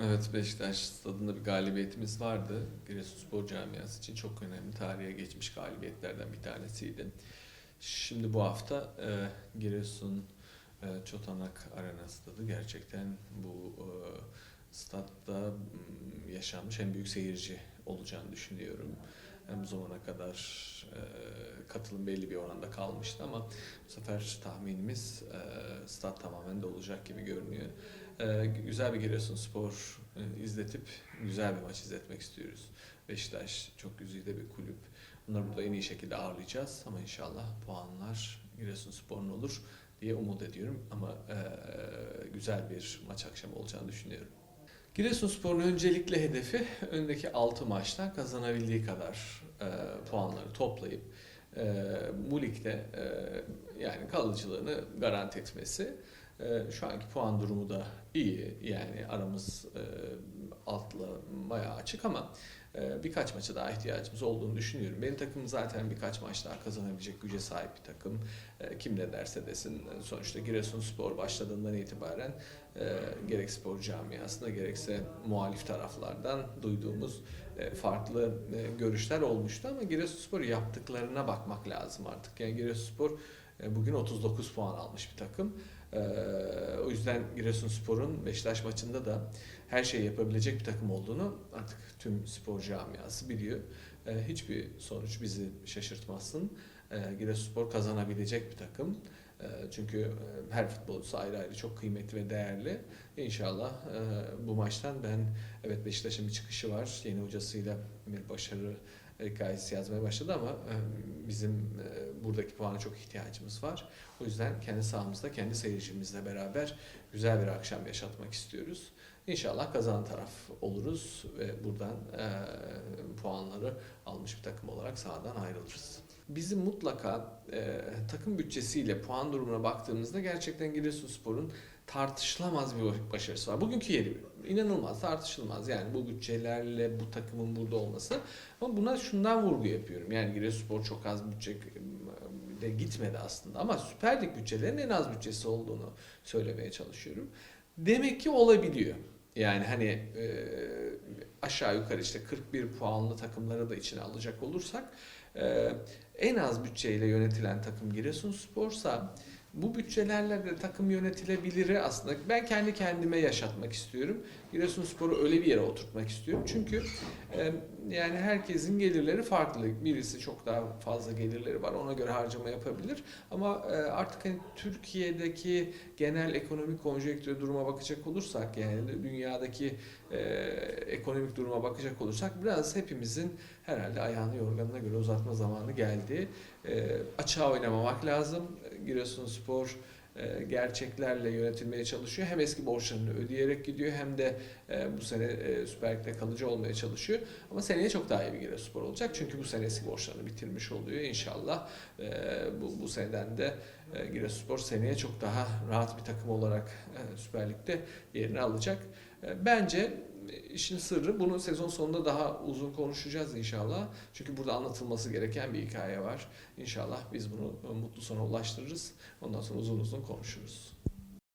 Evet Beşiktaş stadında bir galibiyetimiz vardı. Giresunspor camiası için çok önemli tarihe geçmiş galibiyetlerden bir tanesiydi. Şimdi bu hafta e, Giresun e, Çotanak Arena stadı gerçekten bu e, statta yaşanmış en büyük seyirci olacağını düşünüyorum. Hem bu zamana kadar e, katılım belli bir oranda kalmıştı ama bu sefer tahminimiz e, stat tamamen dolacak gibi görünüyor. Ee, güzel bir Giresunspor e, izletip güzel bir maç izletmek istiyoruz. Beşiktaş çok güzide bir kulüp. Bunları burada en iyi şekilde ağırlayacağız ama inşallah puanlar Giresunspor'un olur diye umut ediyorum ama e, güzel bir maç akşamı olacağını düşünüyorum. Giresunspor'un öncelikle hedefi öndeki 6 maçta kazanabildiği kadar e, puanları toplayıp e, bu e, yani kalıcılığını garanti etmesi. E, şu anki puan durumu da iyi. Yani aramız e, altla bayağı açık ama e, birkaç maça daha ihtiyacımız olduğunu düşünüyorum. Benim takımım zaten birkaç maç daha kazanabilecek güce sahip bir takım. E, kim ne derse desin. Sonuçta Giresunspor başladığından itibaren gerek spor camiasında gerekse muhalif taraflardan duyduğumuz farklı görüşler olmuştu ama Giresunspor yaptıklarına bakmak lazım artık. Yani Giresunspor bugün 39 puan almış bir takım. Ee, o yüzden Giresunspor'un Beşiktaş maçında da her şeyi yapabilecek bir takım olduğunu artık tüm spor camiası biliyor. Ee, hiçbir sonuç bizi şaşırtmasın. Ee, Giresunspor kazanabilecek bir takım. Çünkü e, her futbolcusu ayrı ayrı çok kıymetli ve değerli. İnşallah e, bu maçtan ben evet Beşiktaş'ın bir çıkışı var. Yeni hocasıyla bir başarı hikayesi yazmaya başladı ama e, bizim e, buradaki puana çok ihtiyacımız var. O yüzden kendi sahamızda, kendi seyircimizle beraber güzel bir akşam yaşatmak istiyoruz. İnşallah kazanan taraf oluruz ve buradan e, puanları almış bir takım olarak sahadan ayrılırız. Bizim mutlaka e, takım bütçesiyle puan durumuna baktığımızda gerçekten Giresunspor'un tartışılamaz bir başarısı var. Bugünkü yeri inanılmaz tartışılmaz. Yani bu bütçelerle bu takımın burada olması. Ama buna şundan vurgu yapıyorum. Yani Giresunspor çok az bütçe de gitmedi aslında ama Süper Lig bütçelerinin en az bütçesi olduğunu söylemeye çalışıyorum. Demek ki olabiliyor. Yani hani e, aşağı yukarı işte 41 puanlı takımları da içine alacak olursak e, en az bütçeyle yönetilen takım Giresunspor'sa bu bütçelerle de takım yönetilebilir aslında. Ben kendi kendime yaşatmak istiyorum. Giresunspor'u öyle bir yere oturtmak istiyorum. Çünkü e, yani herkesin gelirleri farklı. Birisi çok daha fazla gelirleri var. Ona göre harcama yapabilir. Ama e, artık hani Türkiye'deki genel ekonomik konjonktür duruma bakacak olursak yani dünyadaki e, ekonomik duruma bakacak olursak biraz hepimizin herhalde ayağını yorganına göre uzatma zamanı geldi. E, açığa oynamamak lazım. Giresunspor e, gerçeklerle yönetilmeye çalışıyor. Hem eski borçlarını ödeyerek gidiyor hem de e, bu sene e, Süper Lig'de kalıcı olmaya çalışıyor. Ama seneye çok daha iyi bir Giresunspor olacak. Çünkü bu sene eski borçlarını bitirmiş oluyor. İnşallah bu, bu seneden de Giresunspor seneye çok daha rahat bir takım olarak Süper Lig'de yerini alacak. Bence işin sırrı bunu sezon sonunda daha uzun konuşacağız inşallah. Çünkü burada anlatılması gereken bir hikaye var. İnşallah biz bunu mutlu sona ulaştırırız. Ondan sonra uzun uzun konuşuruz.